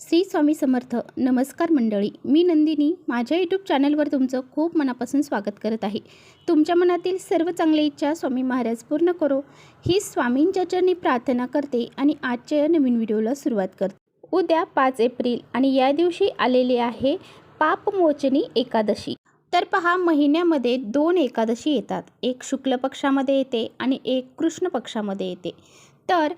श्री स्वामी समर्थ नमस्कार मंडळी. मी नंदिनी. माझ्या यूट्यूब चॅनलवर तुमचं खूप मनापासून स्वागत करत आहे. तुमच्या मनातील सर्व चांगल्या इच्छा स्वामी महाराज पूर्ण करो. ही स्वामींच्या चरणी प्रार्थना करते आणि आजच्या या नवीन व्हिडिओला सुरुवात करते. उद्या पाच एप्रिल आणि या दिवशी आलेले आहे पापमोचनी एकादशी. तर पहा महिन्यामध्ये दोन एकादशी येतात. एक शुक्ल पक्षामध्ये येते आणि एक कृष्ण पक्षामध्ये येते. तर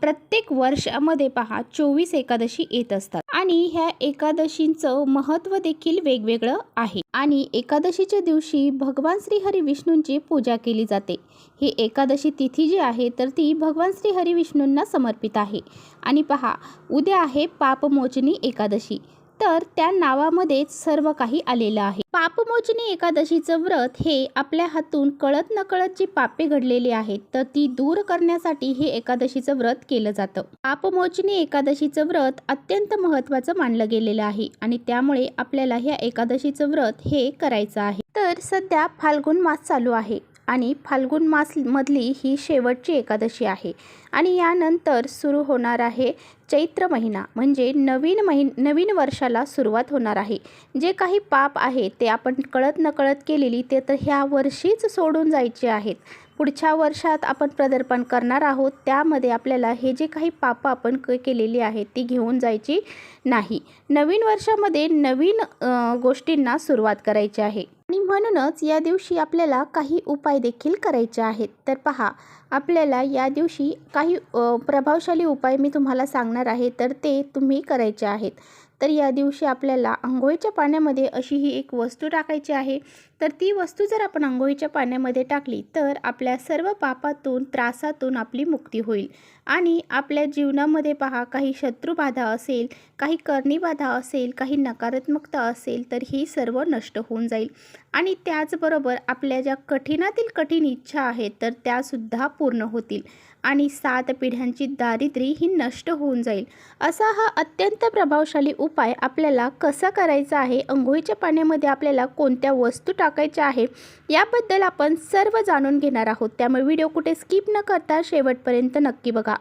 प्रत्येक वर्षामध्ये पहा चोवीस एकादशी येत असतात. आणि ह्या एकादशींचं महत्त्व देखील वेगवेगळं आहे. आणि एकादशीच्या दिवशी भगवान श्री हरी विष्णूंची पूजा केली जाते. ही एकादशी तिथी जी आहे तर ती भगवान श्री हरी विष्णूंना समर्पित आहे. आणि पहा उद्या आहे पापमोचनी एकादशी. तर त्या नावामध्येच सर्व काही आलेलं आहे. पापमोचनी एकादशीचं व्रत हे आपल्या हातून कळत नकळत जी पापे घडलेली आहेत तर ती दूर करण्यासाठी हे एकादशीचं व्रत केलं जातं. पापमोचनी एकादशीचं व्रत अत्यंत महत्त्वाचं मानलं गेलेलं आहे आणि त्यामुळे आपल्याला ह्या एकादशीचं व्रत हे करायचं आहे. तर सध्या फाल्गुन मास चालू आहे. आणि फाल्गुन मासमधली ही शेवटची एकादशी आहे. आणि यानंतर सुरू होणार आहे चैत्र महिना म्हणजे नवीन महिन नवीन वर्षाला सुरुवात होणार आहे. जे काही पाप आहे ते आपण कळत नकळत केलेली ते तर ह्या वर्षीच सोडून जायचे आहेत. पुढच्या वर्षात आपण प्रदर्पण करणार आहोत त्यामध्ये आपल्याला हे जे काही पापं आपण क केलेली आहेत ती घेऊन जायची नाही. नवीन वर्षामध्ये नवीन गोष्टींना सुरुवात करायची आहे. आणि म्हणूनच या दिवशी आपल्याला काही उपाय देखील करायचे आहेत. तर पहा आपल्याला या दिवशी काही प्रभावशाली उपाय मी तुम्हाला सांगणार आहे तर ते तुम्ही करायचे आहेत. तर या दिवशी आपल्याला आंघोळीच्या पाण्यामध्ये अशी ही एक वस्तू टाकायची आहे. तर ती वस्तू जर आपण आंघोळीच्या पाण्यामध्ये टाकली तर आपल्या सर्व पापातून त्रासातून आपली मुक्ती होईल. आणि आपल्या जीवनामध्ये पहा काही शत्रुबाधा असेल काही करणीबाधा असेल काही नकारात्मकता असेल तर ही सर्व नष्ट होऊन जाईल. आणि त्याचबरोबर आपल्या ज्या कठीणातील कठीण इच्छा आहेत तर त्यासुद्धा पूर्ण होतील. आणि सात पिढ्यांची दारिद्र्य ही नष्ट होऊन जाईल. असा हा अत्यंत प्रभावशाली उपाय आपल्याला कसा करायचा आहे? अंघोळीच्या पाण्यामध्ये आपल्याला कोणत्या वस्तू टाकायच्या आहे? याबद्दल आपण सर्व जाणून घेणार आहोत. त्यामुळे व्हिडिओ कुठे स्किप न करता शेवटपर्यंत नक्की बघा.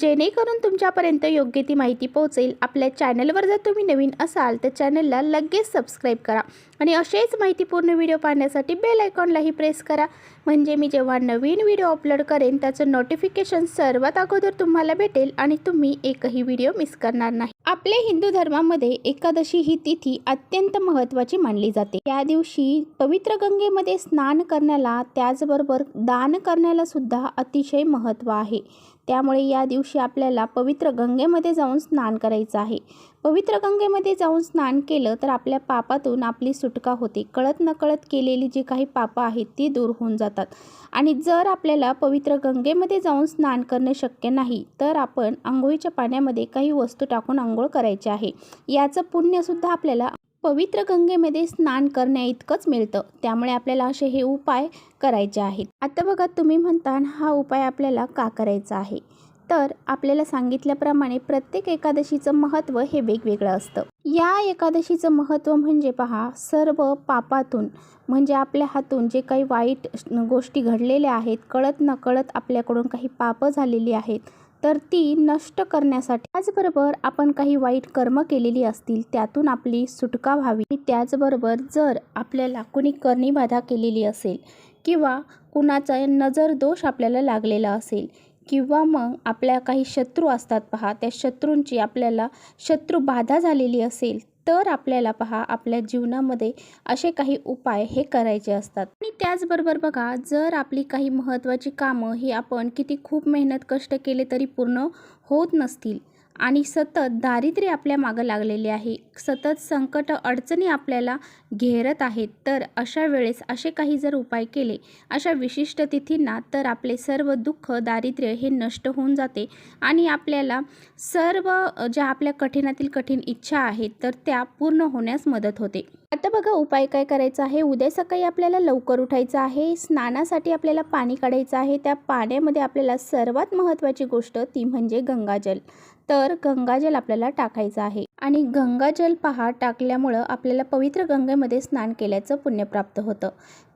जेणेकरून तुमच्यापर्यंत योग्य ती माहिती पोहोचेल. आपल्या चॅनलवर जर तुम्ही नवीन असाल तर चॅनलला लगेच सबस्क्राईब करा. आणि असेच माहितीपूर्ण व्हिडिओ पाहण्यासाठी बेल आयकॉनलाही प्रेस करा. म्हणजे मी जेव्हा नवीन व्हिडिओ अपलोड करेन त्याचं नोटिफिकेशन सर्वात अगोदर तुम्हाला भेटेल आणि तुम्ही एकही व्हिडिओ मिस करणार नाही. आपल्या हिंदू धर्मामध्ये एकादशी ही तिथी अत्यंत महत्त्वाची मानली जाते. त्या दिवशी पवित्र गंगेमध्ये स्नान करण्याला त्याचबरोबर दान करण्याला सुद्धा अतिशय महत्त्व आहे. त्यामुळे या दिवशी आपल्याला पवित्र गंगेमध्ये जाऊन स्नान करायचं आहे. पवित्र गंगेमध्ये जाऊन स्नान केलं तर आपल्या पापातून आपली सुटका होते. कळत नकळत केलेली जी काही पापं आहेत ती दूर होऊन जातात. आणि जर आपल्याला पवित्र गंगेमध्ये जाऊन स्नान करणे शक्य नाही तर आपण आंघोळीच्या पाण्यामध्ये काही वस्तू टाकून आंघोळ करायची आहे. याचं पुण्यसुद्धा आपल्याला पवित्र गंगेमध्ये स्नान करण्या इतकंच मिळतं. त्यामुळे आपल्याला असे हे उपाय करायचे आहेत. आता बघा तुम्ही म्हणता हा उपाय आपल्याला का करायचा आहे? तर आपल्याला सांगितल्याप्रमाणे प्रत्येक एकादशीचं महत्त्व हे वेगवेगळं असतं. या एकादशीचं महत्त्व म्हणजे पहा सर्व पापातून म्हणजे आपल्या हातून जे काही वाईट गोष्टी घडलेल्या आहेत कळत नकळत आपल्याकडून काही पापं झालेली आहेत तर ती नष्ट करण्यासाठी. त्याचबरोबर आपण काही वाईट कर्म केलेली असतील त्यातून आपली सुटका व्हावी. त्याचबरोबर जर आपल्याला कुणी कर्णीबाधा केलेली असेल किंवा कुणाचा नजर दोष आपल्याला लागलेला असेल किंवा मग आपल्या काही शत्रू असतात पहा त्या शत्रूंची आपल्याला शत्रू बाधा झालेली असेल तर आपल्याला पहा आपल्या जीवनामध्ये असे काही उपाय हे करायचे असतात. आणि त्याचबरोबर बघा जर आपली काही महत्त्वाची कामं ही आपण किती खूप मेहनत कष्ट केले तरी पूर्ण होत नसतील आणि सतत दारिद्र्य आपल्या मागं लागलेले आहे. सतत संकट अडचणी आपल्याला घेरत आहेत. तर अशा वेळेस असे काही जर उपाय केले अशा विशिष्ट तिथींना तर आपले सर्व दुःख दारिद्र्य हे नष्ट होऊन जाते. आणि आपल्याला सर्व ज्या आपल्या कठीणातील कठीण इच्छा आहेत तर त्या पूर्ण होण्यास मदत होते. आता बघा उपाय काय करायचा आहे? उद्या सकाळी आपल्याला लवकर उठायचं आहे. स्नानासाठी आपल्याला पाणी काढायचं आहे. त्या पाण्यामध्ये आपल्याला सर्वात महत्त्वाची गोष्ट ती म्हणजे गंगाजल. तर गंगाजल आपल्याला टाकायचं आहे. आणि गंगाजल पहा टाकल्यामुळं आपल्याला पवित्र गंगेमध्ये स्नान केल्याचं पुण्य प्राप्त होतं.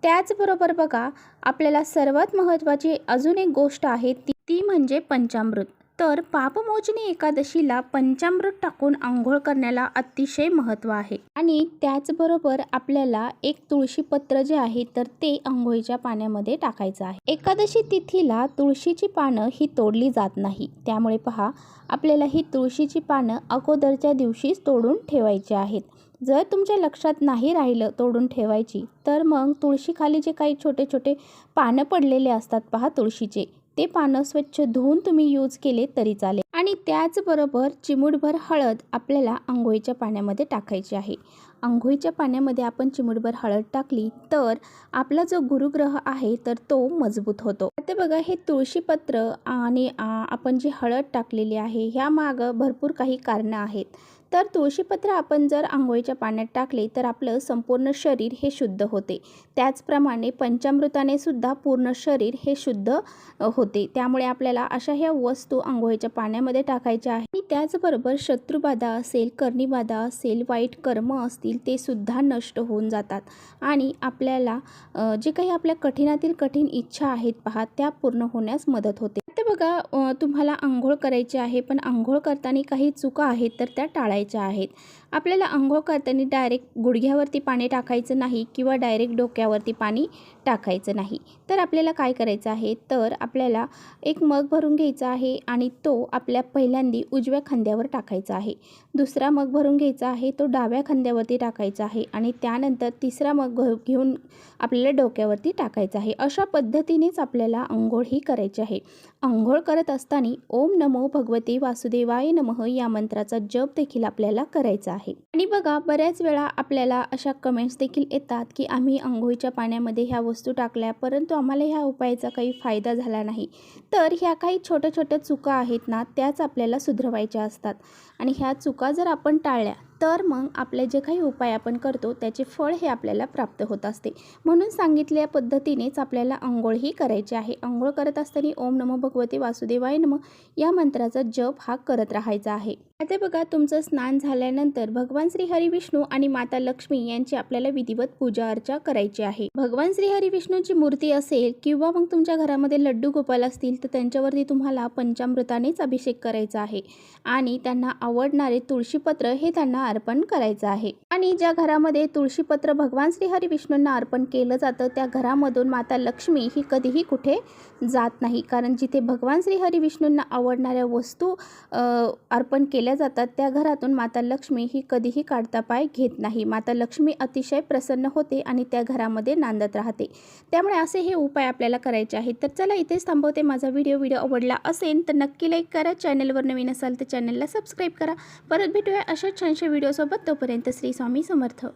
त्याचबरोबर बघा आपल्याला सर्वात महत्त्वाची अजून एक गोष्ट आहे ती ती म्हणजे पंचामृत. तर पापमोचनी एकादशीला पंचामृत टाकून आंघोळ करण्याला अतिशय महत्त्व आहे. आणि त्याचबरोबर आपल्याला एक तुळशीपत्र जे आहे तर ते आंघोळीच्या पाण्यामध्ये टाकायचं आहे. एकादशी तिथीला तुळशीची पानं ही तोडली जात नाही. त्यामुळे पहा आपल्याला ही तुळशीची पानं अगोदरच्या दिवशीच तोडून ठेवायची आहेत. जर तुमच्या लक्षात नाही राहिलं तोडून ठेवायची तर मग तुळशीखाली जे काही छोटे छोटे पानं पडलेले असतात पहा तुळशीचे ते पानं स्वच्छ धुवून तुम्ही यूज केले तरी चालेल. आणि त्याचबरोबर चिमूटभर हळद आपल्याला आंघोळीच्या पाण्यामध्ये टाकायची आहे. आंघोळीच्या पाण्यामध्ये आपण चिमूटभर हळद टाकली तर आपला जो गुरुग्रह आहे तर तो मजबूत होतो. आता बघा हे तुळशीपत्र आणि आपण जी हळद टाकलेली आहे ह्या मागं भरपूर काही कारणं आहेत. तर तुळशीपत्र आपण जर आंघोळीच्या पाण्यात टाकले तर आपलं संपूर्ण शरीर हे शुद्ध होते. त्याचप्रमाणे पंचामृताने सुद्धा पूर्ण शरीर हे शुद्ध होते. त्यामुळे आपल्याला अशा ह्या वस्तू आंघोळीच्या पाण्यामध्ये टाकायच्या आहे आणि त्याचबरोबर शत्रुबाधा असेल कर्णीबाधा असेल वाईट कर्म असतील ते सुद्धा नष्ट होऊन जातात. आणि आपल्याला जे काही आपल्या कठीणातील कठीण इच्छा आहेत पहा त्या पूर्ण होण्यास मदत होते. आता बघा तुम्हाला आंघोळ करायची आहे पण आंघोळ करताना काही चुका आहेत तर त्या टाळायच्या आहेत. आपल्याला आंघोळ करताना डायरेक्ट गुडघ्यावरती पाणी टाकायचं नाही किंवा डायरेक्ट डोक्यावरती पाणी टाकायचं नाही. तर आपल्याला काय करायचं आहे? तर आपल्याला एक मग भरून घ्यायचा आहे आणि तो आपल्या पहिल्यांदी उजव्या खांद्यावर टाकायचा आहे. दुसरा मग भरून घ्यायचा आहे तो डाव्या खांद्यावरती टाकायचा आहे आणि त्यानंतर तिसरा मग घेऊन आपल्याला डोक्यावरती टाकायचा आहे. अशा पद्धतीनेच आपल्याला आंघोळ ही करायची आहे. आंघोळ करत असताना ओम नमो भगवते वासुदेवाय नमः या मंत्राचा जप देखील आपल्याला करायचा आहे. आणि बघा बऱ्याच वेळा आपल्याला अशा कमेंट्स देखील येतात की आम्ही आंघोळीच्या पाण्यामध्ये ह्या वस्तू टाकल्या परंतु आम्हाला ह्या उपायाचा काही फायदा झाला नाही. तर ह्या काही छोट्या छोट्या चुका आहेत ना त्याच आपल्याला सुधरवायच्या असतात. आणि ह्या चुका जर आपण टाळल्या तर मग आपले जे काही उपाय आपण करतो त्याचे फळ हे आपल्याला प्राप्त होत असते. म्हणून सांगितल्या पद्धतीनेच आपल्याला आंघोळ ही करायची आहे. आंघोळ करत असताना ओम नमो भगवते वासुदेवाय नम या मंत्राचा जप हा करत राहायचा आहे. आता बघा तुमचं स्नान झाल्यानंतर भगवान श्री हरी विष्णू आणि माता लक्ष्मी यांची आपल्याला विधिवत पूजा अर्चा करायची आहे. भगवान श्री हरी विष्णूची मूर्ती असेल किंवा मग तुमच्या घरामध्ये लड्डू गोपाल असतील तर त्यांच्यावरती तुम्हाला पंचामृतानेच अभिषेक करायचा आहे आणि त्यांना आवडणारे तुळशीपत्र हे त्यांना अर्पण करायचं आहे. आणि ज्या घरामध्ये तुळशीपत्र भगवान श्री हरी विष्णूंना अर्पण केलं जातं त्या घरामधून माता लक्ष्मी ही कधीही कुठे जात नाही. कारण जिथे भगवान श्री हरी विष्णूंना आवडणाऱ्या वस्तू अर्पण केल्या केल्या जातात त्या घरातून माता लक्ष्मी ही कधीही काढता पाय घेत नाही. माता लक्ष्मी अतिशय प्रसन्न होते आणि त्या घरामध्ये नांदत राहते. त्यामुळे असे हे उपाय आपल्याला करायचे आहेत. तर चला इथेच थांबवते माझा व्हिडिओ. व्हिडिओ आवडला असेल तर नक्की लाईक करा. चॅनलवर नवीन असाल तर चॅनलला सबस्क्राईब करा. परत भेटूया अशा छानशा व्हिडिओसोबत. तोपर्यंत श्री स्वामी समर्थ.